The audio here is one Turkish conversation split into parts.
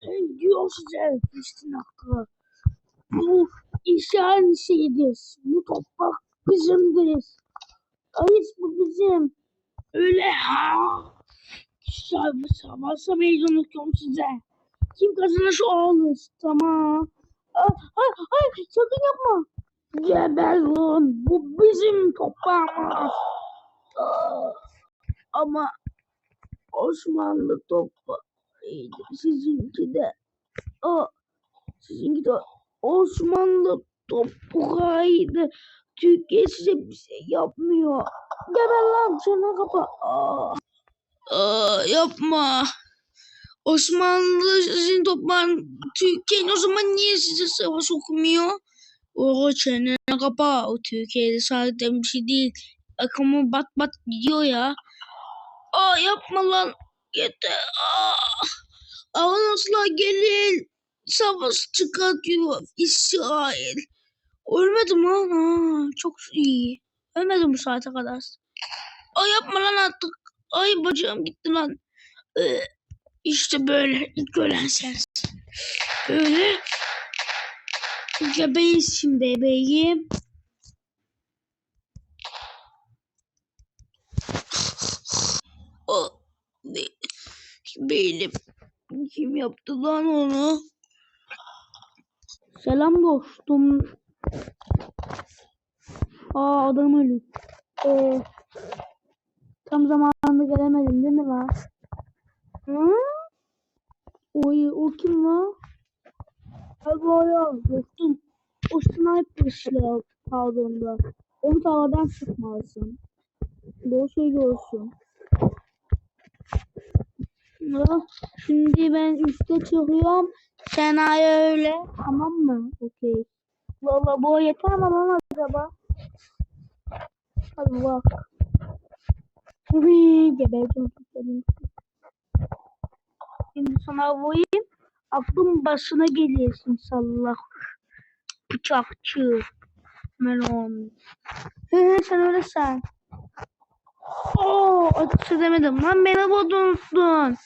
Hey, diyor size Kristin hakkı. Bu işaret şeyidir. Bu toprak bizimdir. Hayır bu bizim. Öyle ha. Sabah sabah meydan okuyorum size. Kim kazanırsa o alır. Tamam. Ay, ay, ay, sakın yapma. Geberin. Bu bizim toprağımız. Ama Osmanlı toprağı iyidir. Sizinki de. Aa, sizinki de Osmanlı toprağıydı. Türkiye size bir şey yapmıyor. Geber lan çene kapa. Aa. Aa, yapma. Osmanlı sizin toprağın Türkiye'nin o zaman niye size savaş okumuyor? O çene kapa. O Türkiye'de sadece bir şey değil. Akımı bat bat gidiyor ya. Aa yapma lan. Yeter. Aa. Avanoslar gelin. Savaş çıkartıyor İsrail. Ölmedim lan. Ha, çok iyi. Ölmedim bu saate kadar. Ay yapma lan artık. Ay bacağım gitti lan. Ee, işte böyle ilk ölen sensin. Böyle. Gebeyiz bebeğim. O ne? Kim yaptı lan onu? Selam dostum. Aa adam ölü. Ee, tam zamanında gelemedim değil mi lan? Hı? Oy, o kim lan? Ya dostum. O sniper silah kaldığında. Onu tavadan sıkmalısın. Doğru söylüyorsun. Şimdi ben üste çıkıyorum. Sen ay öyle. Tamam mı? Okey. Valla bu yeter mi lan acaba? Bak. Hıhı. Gebereceğim. Şimdi sana vurayım. Aklın başına gelirsin sallah. Bıçakçı. Melon. Hı hı sen öyle sen. Oo, ateş edemedim. Lan beni buldun. Lan.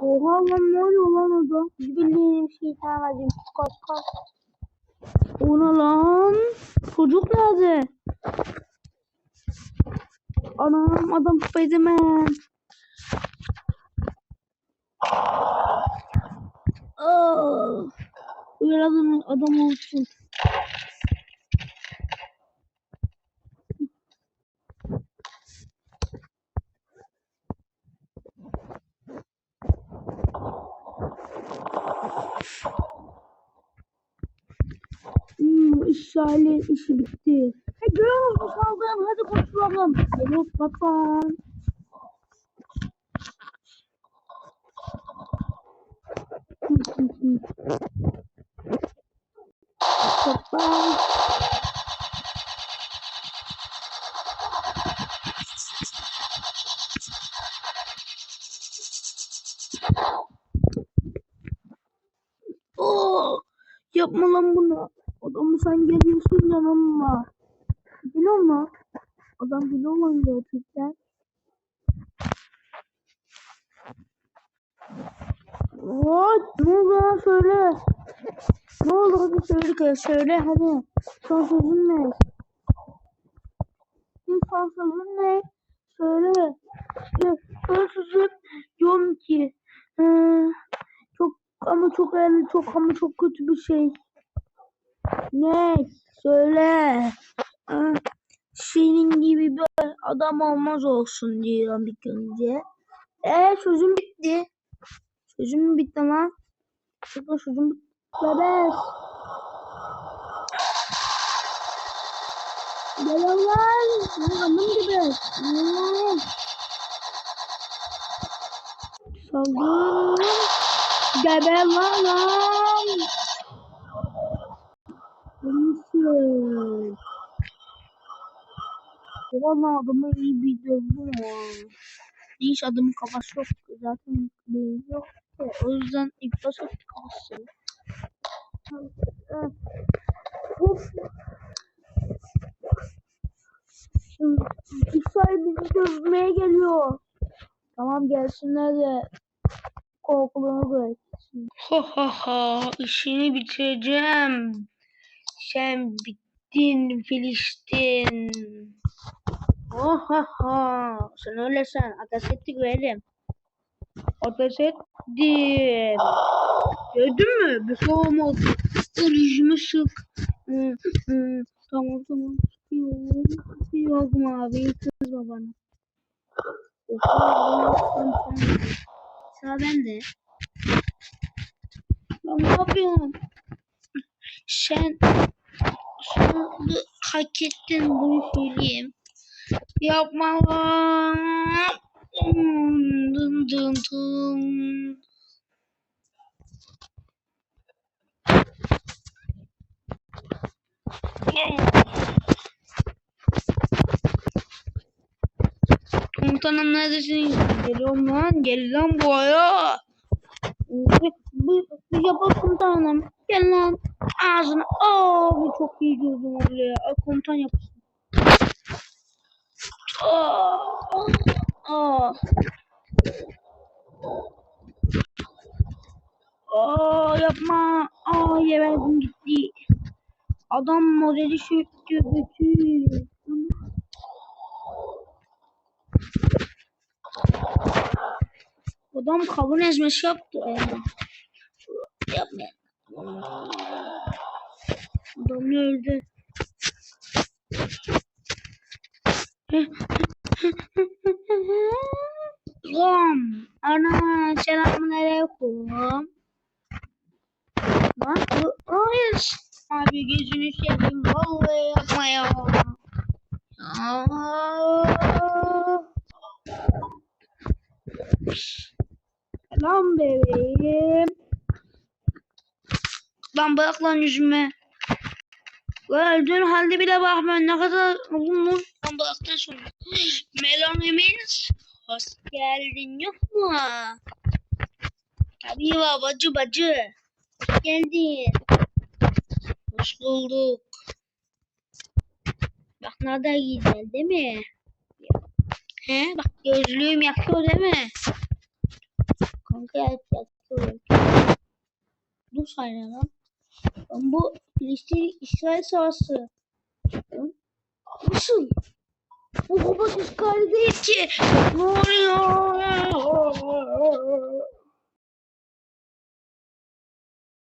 Oha lan ne oluyor lan orada? Bildiğim şeytan acım. Kaç kaç. O ne lan? Çocuk nerede? Anam adam Spiderman. Öyle adam, adam olsun. İşaret işi bitti. Hey musun saldırın hadi kurtulalım. Geliyor patron. Patron. Oo, yapma lan bunu. Adamı sen geliyorsun yanıma. Biliyor musun? Adam biliyor lan gerçekten. What? Ne oldu lan söyle. Ne oldu hadi söyle kız söyle hadi. Son sözün ne? Son sözün ne? Söyle. Son sözüm diyorum ki. Ee, çok ama çok önemli çok ama çok kötü bir şey. Ne? Söyle. Senin gibi bir adam olmaz olsun diyorum ilk önce. Eee sözüm bitti. Sözüm bitti lan? Şurada sözüm bitti. Bebek. Gel lan. Anam gibi. Hmm. Saldır. Geber lan lan. Valla adamı iyi bir dövdüm ya. Hiç adamın kafası yok. Zaten beyin yok. O yüzden ilk başta kafası. Of. Bizi dövmeye geliyor. Tamam gelsinler de korkuluğunu bıraksın. Ha ha ha işini bitireceğim. Sen bittin Filistin. Oh ha. Sen öyle sen. Ateş ettik verim. Ateş ettim. Gördün mü? Bir şey olmadı. Orijimi sık. Tamam tamam. Yok. Yok mavi. Kızma bana. Sıra bende. Ya ne yapıyorsun? Sen hak ettin bunu söyleyeyim. Yapma lan. Dın dın dın. Komutanım neredesin? Geliyorum lan. Gel lan. Bu, bu, bu yapar komutanım. Gel lan. Ağzını. Aa, bu çok iyi gördüm oraya. Ay, komutan yapsın. Aa, aa. Aa, yapma. Aa, yeverdim gitti. Adam modeli söktü. Bütün. Adam kavun ezmesi yaptı. Yani. Adam öldü. Lan ana selamun aleyküm. Lan bu hayır. Abi gözünü seveyim vallahi yapma ya. Lan bebeğim. Lan bırak lan yüzüme. Lan öldüğün halde bile bakmıyorsun. Ne kadar olmuş. Lan bıraktan sonra. Melonimiz. Hoş geldin yok mu? Tabii var bacı bacı. Hoş geldin. Hoş bulduk. Bak ne kadar güzel değil mi? He bak gözlüğüm yakıyor değil mi? Kanka yakıyor. Dur saniye lan. Bu Filistin İsrail savaşı. Lan, Nasıl? Bu robot işgali değil ki. Ne oluyor?